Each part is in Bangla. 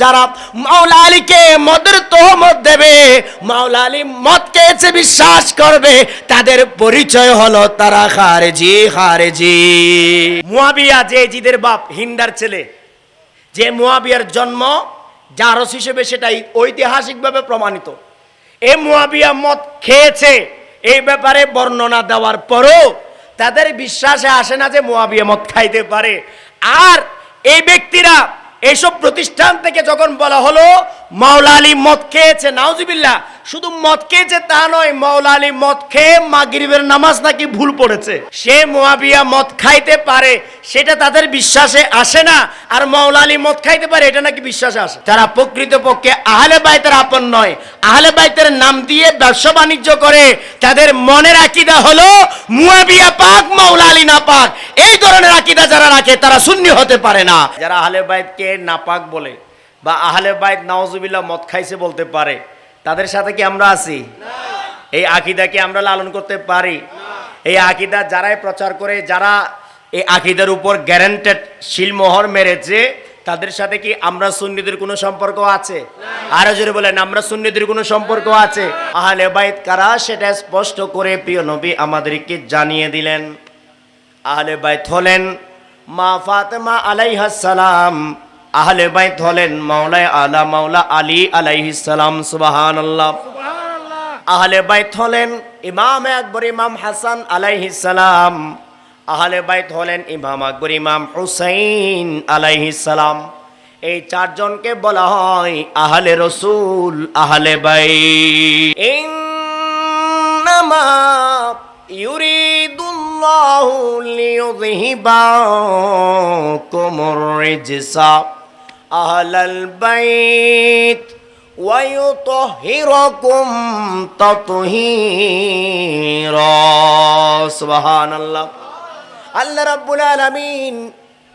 যারা মাওলা আলীকে মদের তোহমত দেবে, মাওলা আলী মদ খেয়েছে বিশ্বাস করবে, তাদের পরিচয় হলো তারা খারেজি খারেজি। মুয়াবিয়া যে জিদের বাপ, হিন্দার ছেলে, যে মুয়াবিয়ার জন্ম জারস হিসেবে সেটাই ঐতিহাসিকভাবে প্রমাণিত। এ মুয়াবিয়া মদ খেয়েছে, এই ব্যাপারে বর্ণনা দেওয়ার পরও তাদের বিশ্বাসে আসে না যে মুয়াবিয়া মদ খাইতে পারে। আর এই ব্যক্তিরা এইসব প্রতিষ্ঠান থেকে যখন বলা হলো, মাওলা আলী মদ খেয়েছে, নাউজিবিল্লাহ, শুধু মদ খেয়েছে তা নয়, মাওলা আলী মদ খেয়ে মাগরিবের নামাজ নাকি ভুল পড়েছে। সে মোয়াবিয়া মদ খাইতে পারে, সেটা তাদের বিশ্বাসে আসে না, আর মাওলা আলী মদ খাইতে পারে, এটা নাকি বিশ্বাসে আসে। যারা প্রকৃত পক্ষে আহলে বাইতের আপন নয়, আহলে বাইতের নাম দিয়ে ব্যবসা বাণিজ্য করে, তাদের মনের আকিদা হলো, মুয়াবিয়া পাক, মাওলা আলী না পাক ধরনের আকিদা যারা রাখে তারা শূন্য হতে পারে না। যারা আহলে বাইতকে নাপাক বলে বা আহলে বাইত নাওজুবিল্লাহ মদ খাইছে বলতে পারে তাদের সাথে কি আমরা আছি? এই আকিদাকে আমরা লালন করতে পারি? এই আকিদা যারাই প্রচার করে যারা এই আকিদার উপর গ্যারান্টেড শিলমোহর মেরেছে তাদের সাথে কি আমরা সুন্নিদের কোনো সম্পর্ক আছে? আরও জোরে বলেন আমরা সুন্নিদের কোনো সম্পর্ক আছে? আহলে বাইত কারা? সেটা স্পষ্ট করে প্রিয় নবী আমাদেরকে জানিয়ে দিলেন। আহলে বাইত হলেন মা ফাতেমা আলাইহাস সালাম। আহলে বাইত হলেন মাওলায় আলা মাওলা আলী আলাইহিস সালাম সুবহানাল্লাহ। আহলে বাইত হলেন ইমাম আকবর ইমাম হাসান আলাইহিস সালাম। আহলে বাইত হলেন ইমাম আকবর ইমাম হুসাইন আলাইহিস সালাম। এই চারজনকে বলা হয় আহলে রসুল আহলে বাই ইন্নামা ইউরিদুল্লাহু লিয়ুযহিবাকুমুর রিজসা আহলাল বাইত ويطهركم تطهيرا سبحان الله আল্লাহ রাব্বুল আলামিন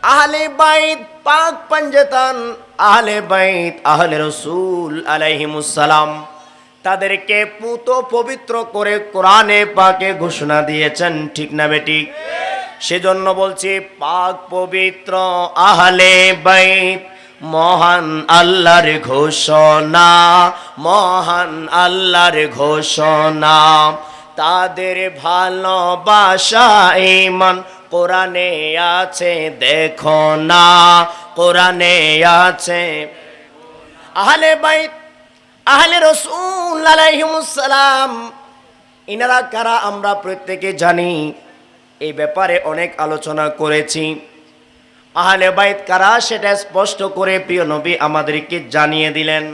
আহলে বাইত পাক পাঞ্জেতান আহলে বাইত আহলে রসুল আলাইহিমুস সালাম তাদেরকে পুত পবিত্র করে কোরআনে পাকে ঘোষণা দিয়েছেন। ঠিক না বেটি? সেজন্য বলছি, পাক পবিত্র আহলে বাইত, মহান আল্লাহর ঘোষণা, মহান আল্লাহর ঘোষণা। তাদের ভালোবাসা ইমান কোরআনে আছে, দেখো না, কোরআনে আছে। আহলে বাইত আহলে রসুল আলাইহিমুসসালাম ইনারা কারা আমরা প্রত্যেকে জানি। এই ব্যাপারে অনেক আলোচনা করেছি। আহলে বাইত কারা সেটা স্পষ্ট করে প্রিয় নবী আমাদেরকে জানিয়ে দিলেন।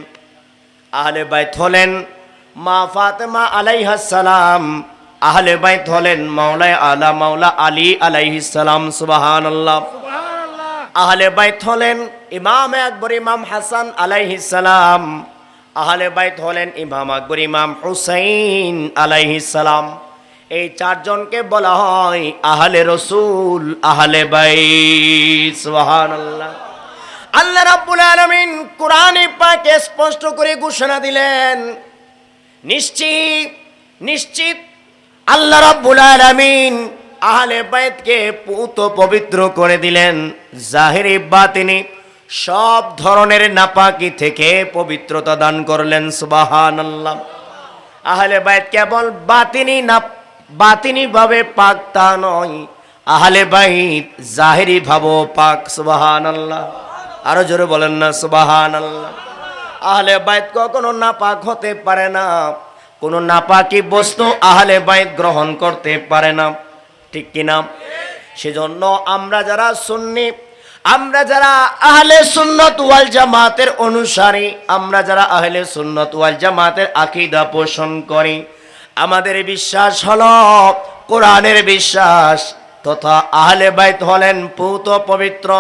আহলে বাইত হলেন মা ফাতেমা আলাইহাস সালাম আহলে বাইত হলেন মাওলায় আলা মাওলা আলী আলাইহিস সালাম সুবহানাল্লাহ। আহলে বাইত হলেন ইমাম আকবর ইমাম হাসান আলাইহিস সালাম আহলে বাইত হলেন ইমাম আকবর, ইমাম হুসাইন সালাম। এই চারজনকে বলা হয় আহলে রসুল, আহলে বাইত, সুবহানাল্লাহ। আল্লাহ রাব্বুল আলামিন কোরআনে পাকে স্পষ্ট করে ঘোষণা দিলেন, নিশ্চিত নিশ্চিত আল্লাহ রাব্বুল আলামিন আহলে বাইতকে পুত পবিত্র করে দিলেন। জাহিরি বাতিনি সব ধরনের নাপাকি থেকে পবিত্রতা দান করলেন সুবাহান আল্লাহ আহলে বাইত কেবল বাতিনি না বাতিনি ভাবে পাক তা নয়, আহলে বাইত জাহিরি ভাবো পাক সুবাহান আল্লাহ আরও জোরে বলেন না সুবাহান আল্লাহ আহলে বাইত কখনো নাপাক হতে পারে না, কোনো নাপাকি বস্তু আহলে বাইত গ্রহণ করতে পারে না। ঠিক কিনা? সেজন্য আমরা যারা সুন্নি আমরা যারা আহলে সুন্নত ওয়াল জামাতের অনুসারী, আমরা যারা আহলে সুন্নত ওয়াল জামাতের আকীদা পোষণ করি, আমাদের বিশ্বাস হলো কোরআনের বিশ্বাস, তথা আহলে বাইত হলেন পুত পবিত্র,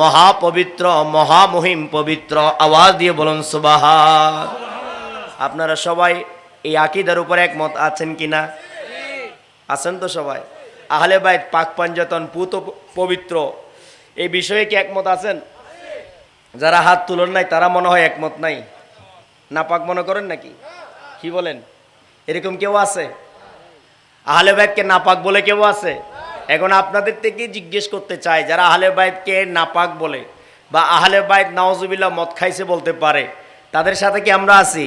মহাপবিত্র, মহামহিম পবিত্র, আওয়াজ দিয়ে বলুন সুবাহান। আপনারা সবাই এই আকিদার উপর একমত আছেন কিনা? আছেন তো সবাই? আহলে বাইত পাক পাঞ্জাতন পুত পবিত্র এই বিষয়ে কি একমত আছেন? যারা হাত তুলন নাই, তারা মনে হয় একমত নাই। নাপাক মনে করেন নাকি? কি বলেন? এরকম কেউ আছে? আহলে বাইতকে নাপাক বলে কেউ আছে? এখন আপনাদের থেকে জিজ্ঞেস করতে চাই, যারা আহলে বাইতকে নাপাক বলে বা আহলে বাইত নওয়াজুবিল্লাহ মদ খাইছে বলতে পারে, তাদের সাথে কি আমরা আছি?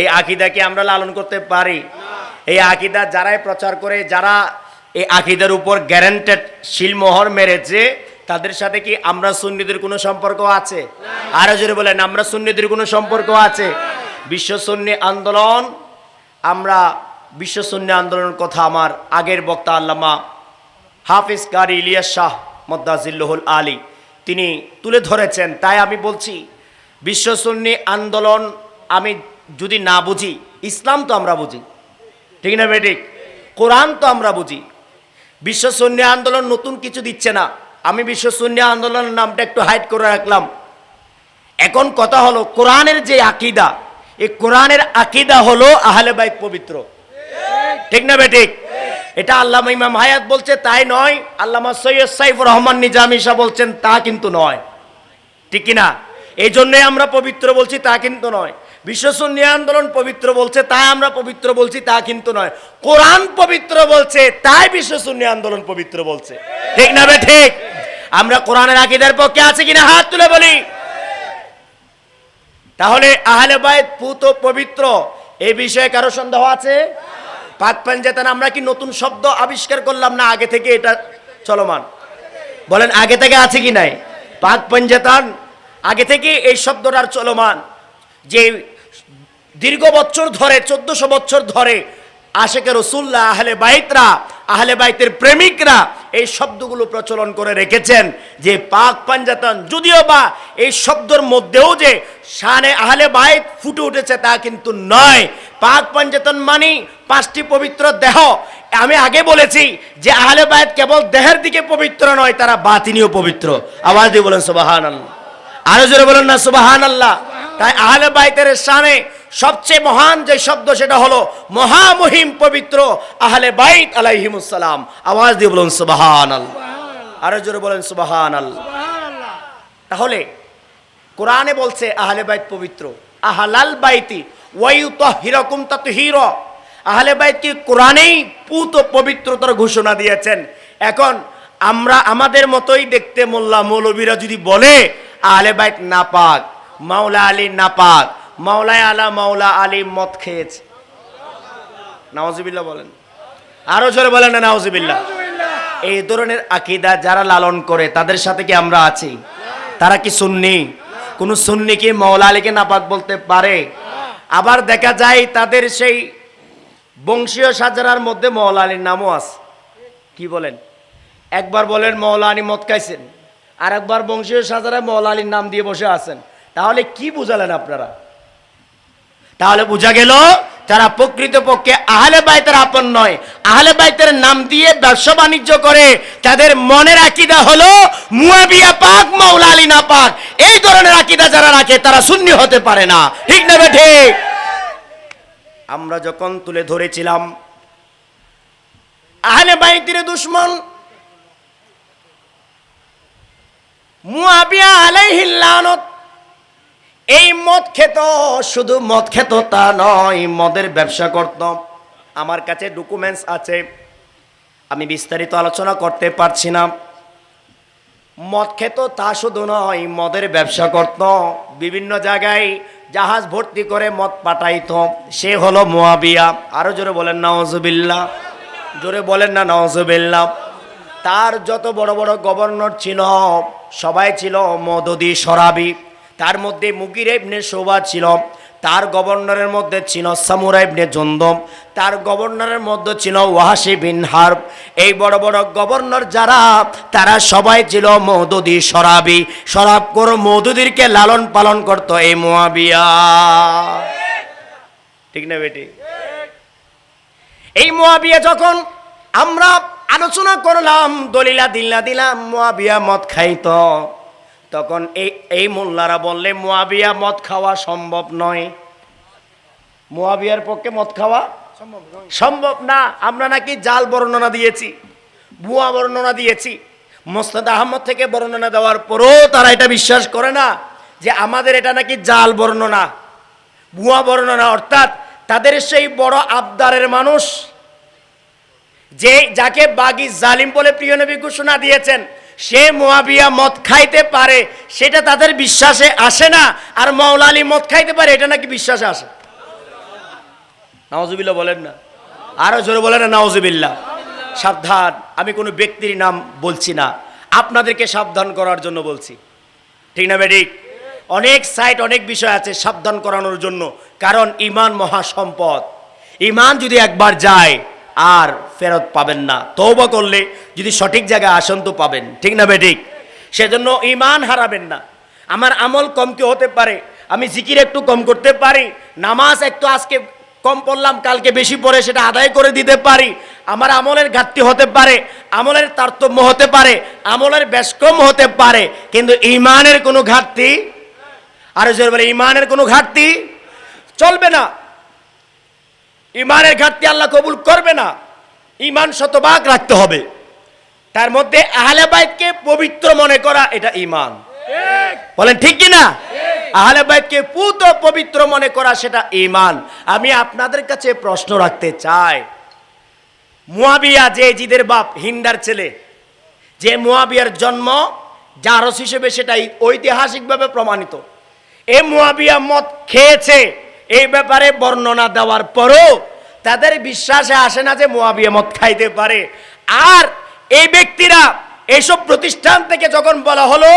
এই আকিদাকে আমরা লালন করতে পারি? এই আকিদা যারাই প্রচার করে, যারা এই আকিদার উপর গ্যারান্টেড শিলমোহর মেরেছে তাদের সাথে কি আমরা সুন্নিদের কোনো সম্পর্ক আছে? আরও জোরে বলেন, আমরা সুন্নিদের কোনো সম্পর্ক আছে? বিশ্ব সুন্নি আন্দোলন, আমরা বিশ্ব সুন্নি আন্দোলনের কথা আমার আগের বক্তা আল্লামা হাফিজ কারি ইলিয়াস শাহ মদ্দাজিল্লহুল আলী, তিনি তুলে ধরেছেন। তাই আমি বলছি, বিশ্ব সুন্নি আন্দোলন আমি যদি না বুঝি, ইসলাম তো আমরা বুঝি। ঠিক না বেঠিক কোরআন তো আমরা বুঝি। বিশ্ব সুন্নি আন্দোলন নতুন কিছু দিচ্ছে না। আমি বিশ্ব সুন্নি আন্দোলনের নামটা একটু হাইড করে রাখলাম। এখন কথা হলো, কোরআনের যে আকিদা, এই কোরআনের আকিদা হলো আহলে বাইত পবিত্র। ঠিক না বেঠিক এটা আল্লামা ইমাম হায়াত বলছে, তাই নয়। আল্লামা সৈয়দ সাইফুর রহমান নিজামি বলছেন, তা কিন্তু নয়। ঠিক না এই জন্যই আমরা পবিত্র বলছি, তা কিন্তু নয়। বিশ্বসুন্নি আন্দোলন পবিত্র বলছে, তাই আমরা পবিত্র বলছি, তা কিন্তু নয়। কোরআন পবিত্র বলছে, তাই বিশ্বসুন্নি আন্দোলন পবিত্র বলছে। ঠিক না বে ঠিক? আমরা কোরআনের আকিদের পক্ষে আছে কিনা হাত তুলে বলি। তাহলে আহলে বাইত পুত পবিত্র এই বিষয়ে কারও সন্দেহ আছে? পাক পাঞ্জাতান, আমরা কি নতুন শব্দ আবিষ্কার করলাম না আগে থেকে এটা চলমান? বলেন, আগে থেকে আছে কি নাই? পাক পাঞ্জাতান, আগে থেকে এই শব্দটার চলমান। যে দীর্ঘ বছর ধরে, চোদ্দশো বছর ধরে আশেকে রসুল্লাহ, আহলে বাইতরা, আহলে বাইতের প্রেমিকরা এই শব্দগুলো প্রচলন করে রেখেছেন যে পাক পাঞ্জাতন, যদিও বা এই শব্দের মধ্যেও যে শানে আহলে বাইত ফুটে উঠেছে তা কিন্তু নয়। পাক পাঞ্জাতন মানি পাঁচটি পবিত্র দেহ। আমি আগে বলেছি যে আহলে বাইত কেবল দেহের দিকে পবিত্র নয়, তারা বাতিনিও পবিত্র। আওয়াজ দিয়ে বলেন সুবাহান আল্লাহ আরও জোরে বলেন না সুবাহান আল্লাহ তাই আহলে বাইতের শানে সবচেয়ে মহান যে শব্দ সেটা হলো মহামহিম পবিত্র আহলে বাইত আলাইহিমুসালাম আওয়াজ দিয়ে বলুন সুবাহান আল্লাহ আরও জোরে বলেন সুবাহান আল্লাহ তাহলে কোরআনে বলছে আহলে বাইত পবিত্র। আহালাল বাইতি ওয়াইউত হিরকুম তত হির আহলে বাইত কি কোরআনেই পুত পবিত্রতার ঘোষণা দিয়েছেন? এখন আমরা আমাদের মতোই দেখতে মোল্লা মৌলবীরা যদি বলে আহলে বাইত নাপাক মাওলা আলী নাপাক মাওলায় আলা মাওলা আলী মদ খেয়েছে। নওয়াজিবিল্লাহ বলেন। আরও জোরে বলেন না নওয়াজিবিল্লাহ এই ধরনের আকিদা যারা লালন করে তাদের সাথে কি আমরা আছি? তারা কি সুন্নি? কোন সুন্নি কি মৌলা আলীকে নাপাক বলতে পারে? আবার দেখা যায় তাদের সেই বংশীয় সাজারার মধ্যে মৌলা আলীর নামও আছে। কি বলেন? একবার বলেন মৌলা আলী মদ খাইছেন। আর একবার বংশীয় সাজারায় মৌলা আলীর নাম দিয়ে বসে আছেন। তাহলে কি বুঝালেন আপনারা? তাহলে বোঝা গেল তারা প্রকৃত পক্ষে আহলে বাইতের আপন নয়, আহলে বাইতের নাম দিয়ে ব্যবসা বাণিজ্য করে, তাদের মনের আকিদা হলো মুয়াবিয়া পাক, মাওলা আলী না পাক। এই ধরনের আকিদা যারা রাখে, তারা শূন্য হতে পারে না। ঠিক না বেঠে আমরা যখন তুলে ধরেছিলাম, আহলে বাইতের দুশ্মন মুয়াবিয়া আলাইহিল লানত এই মদ খেত, শুধু মদ খেত তা নয়, মদের ব্যবসা করত। আমার কাছে ডকুমেন্টস আছে, আমি বিস্তারিত আলোচনা করতে পারছি না। মদ খেত তা শুধু নয়, মদের ব্যবসা করত। বিভিন্ন জায়গায় জাহাজ ভর্তি করে মদ পাঠাইত। সে হলো মোয়াবিয়া। আরও জোরে বলেন না নওয়াজবিল্লা জোরে বলেন না নওয়াজবিল্লা তার যত বড় বড় গভর্নর ছিল, সবাই ছিল মদদি সরাবি তার মধ্যে মুগির ইবনে শোভা ছিল, তার গভর্নরের মধ্যে ছিল সামুরা ইবনে জন্দম, তার গভর্নরের মধ্যে ছিল ওয়াহাসি বিন হার্ব। এই বড় বড় গভর্নর যারা, তারা সবাই ছিল মৌদুদি সরাবি সরাব করে মৌদুদিরকে লালন পালন করতো এই মোয়াবিয়া। ঠিক না বেটি? এই মোয়াবিয়া যখন আমরা আলোচনা করলাম, দলিলা দিল্লা দিলাম, মোয়াবিয়া মদ খাইতো। তখন এই এই মোল্লারা বললে মোয়াবিয়া মদ খাওয়া সম্ভব নয়। মোয়াবিয়ার পক্ষে মদ খাওয়া সম্ভব না। আমরা নাকি জাল বর্ণনা দিয়েছি ভুয়া বর্ণনা দিয়েছি। মোস্তাদ আহমদ থেকে বর্ণনা দেওয়ার পরও তারা এটা বিশ্বাস করে না যে আমাদের এটা নাকি জাল বর্ণনা। ভুয়া বর্ণনা অর্থাৎ তাদের সেই বড় আবদারের মানুষ যে যাকে বাগি জালিম বলে প্রিয় নবী ঘোষণা দিয়েছেন সে মোয়াবিয়া মদ খাইতে পারে, সেটা তাদের বিশ্বাসে আসে না। আর মাওলা আলী মদ খাইতে পারে, এটা নাকি বিশ্বাসে আসে? নওয়াজুবিল্লাহ বলেন না। আরও জোরে বলেন না নওয়াজুবিল্লাহ সাবধান, আমি কোনো ব্যক্তির নাম বলছি না। আপনাদেরকে সাবধান করার জন্য বলছি। ঠিক না বেডিক অনেক সাইট, অনেক বিষয় আছে সাবধান করানোর জন্য। কারণ ইমান মহা সম্পদ ইমান যদি একবার যায় আর ফেরত পাবেন না। তৌবা করলে যদি সঠিক জায়গায় আসন তো পাবেন। ঠিক না বেডিক সেজন্য ইমান হারাবেন না। আমার আমল কম কি হতে পারে। আমি জিকির একটু কম করতে পারি। নামাজ একটু আজকে কম পড়লাম, কালকে বেশি পড়ে সেটা আদায় করে দিতে পারি। আমার আমলের ঘাটতি হতে পারে, আমলের তারতম্য হতে পারে, আমলের বেশকম হতে পারে। কিন্তু ইমানের কোনো ঘাটতি, আর ইমানের কোনো ঘাটতি চলবে না। ইমানের ঘাটতি আল্লাহ কবুল করবে না। ইমান শতভাগ রাখতে হবে। তার মধ্যে আহলে বাইতকে পবিত্র মনে করা এটা ইমান। বলেন ঠিক কি না? আহলে বাইতকে পুত পবিত্র মনে করা সেটা ইমান। আমি আপনাদের কাছে প্রশ্ন রাখতে চাই। মুয়াবিয়া যে জিদের বাপ, হিন্দার ছেলে, যে মুয়াবিয়ার জন্ম জারস হিসেবে সেটাই ঐতিহাসিকভাবে প্রমাণিত। এ মুয়াবিয়া মদ খেয়েছে। এই ব্যাপারে বর্ণনা দেওয়ার পরও তাদের বিশ্বাসে আসে না যে মুয়াবিয়া মদ খাইতে পারে। আর এই ব্যক্তিরা এইসব প্রতিষ্ঠান থেকে যখন বলা হলো,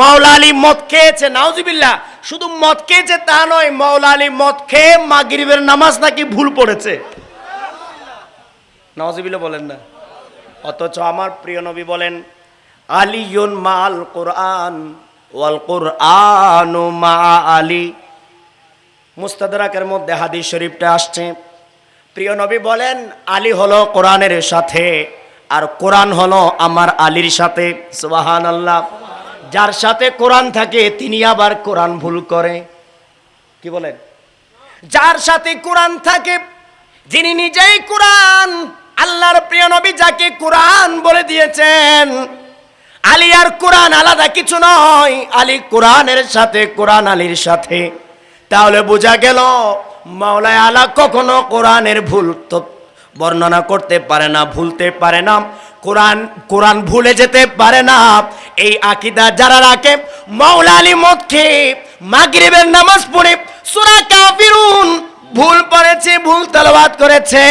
মাওলা আলী মদ খেয়েছে, নাউজিবিল্লাহ, শুধু মদ খেয়েছে তা নয়, মাওলা আলী মদ খেয়ে মাগরিবের নামাজ নাকি ভুল পড়েছে। নওয়াজিবিল্লা বলেন না। অথচ আমার প্রিয় নবী বলেন, আলিয়ুন মাল কোরআন, ওয়াল কোরআন মা আলী মুস্তাদরাকের মধ্যে হাদিস শরীফটা আসছে। প্রিয় নবী বলেন, আলী হলো কোরআনের সাথে আর কোরআন হলো আমার আলীর সাথে। সুবাহান আল্লাহ যার সাথে কোরআন থাকে, তিনি আবার কোরআন ভুল করে। কি বলেন? যার সাথে কোরআন থাকে, যিনি নিজেই কোরআন, আল্লাহর প্রিয় নবী যাকে কোরআন বলে দিয়েছেন, আলী আর কোরআন আলাদা কিছু নয়, আলী কোরআনের সাথে, কোরআন আলীর সাথে। তাহলে বোঝা গেল মাওলায় আলা কখনো কোরআনের ভুল তো বর্ণনা করতে পারে না, ভুলতে পারে না। কোরআন কোরআন ভুলে যেতে পারে না। এই আকিদা যারা রাখে, মাওলা আলী খেয়ে মাগরিবের নামাজ পড়ে, সুরা কাফিরুন ভুল পড়েছে, ভুল তালাবাদ করেছে।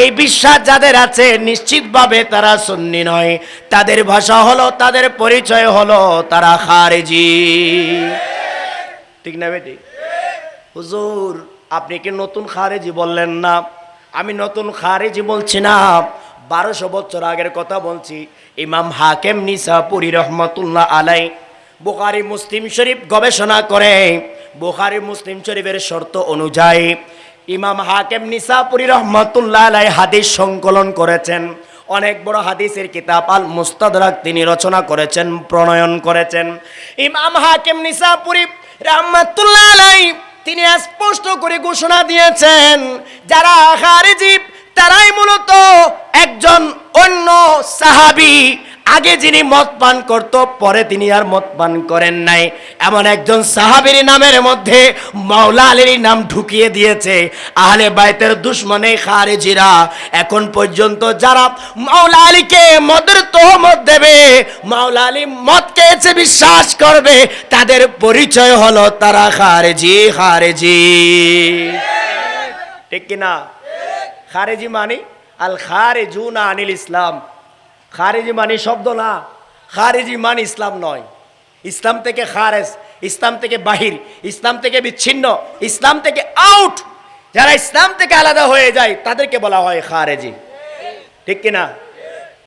এই বিশ্বাস যাদের আছে, নিশ্চিতভাবে তারা সুন্নি নয়। তাদের ভাষা হলো, তাদের পরিচয় হলো, তারা খারেজি। ঠিক না বেটি? হুজুর, আপনি কি নতুন খারেজি বললেন না? আমি নতুন খারেজি বলছি না। বারোশো বছর আগের কথা বলছি। ইমাম হাকেম নিসাপুরি রহমতুল্লাহ আলাই বুখারি মুসলিম শরীফ গবেষণা করে। বুখারি মুসলিম শরীফের শর্ত অনুযায়ী ইমাম হাকেম নিসাপুরি রহমতুল্লাহ আলাই হাদিস সংকলন করেছেন। অনেক বড় হাদিসের কিতাব আল মুস্তাদরাক তিনি রচনা করেছেন, প্রণয়ন করেছেন। ইমাম হাকিম নিসাপুরি রহমতুল্লাহ আলাই করে ঘোষণা দিয়েছেন যারা খারেজি তারাই মূলত একজন অন্য সাহাবি। আগে যিনি মদ পান করত, পরে তিনি আর মদ পান করেন নাই। এমন একজন সাহাবির নামের মধ্যে মাওলা আলীর নাম ঢুকিয়ে দিয়েছে। আহলে বাইতের দুশ্মনে খারেজিরা। এখন পর্যন্ত যারা মাওলা আলীকে মদের তোহমত দেবে, মাওলা আলী মদ খেয়েছে, বিশ্বাস করবে, তাদের পরিচয় হলো তারা খারেজি খারেজি। ঠিক কিনা? খারেজি মানে আল খারেজুনা আনিল ইসলাম। খারেজি মানে শব্দ না। খারেজি মানে ইসলাম নয়। ইসলাম থেকে খারেজ, ইসলাম থেকে বাহির, ইসলাম থেকে বিচ্ছিন্ন, ইসলাম থেকে আউট। যারা ইসলাম থেকে আলাদা হয়ে যায়, তাদেরকে বলা হয় খারেজি। ঠিক কিনা?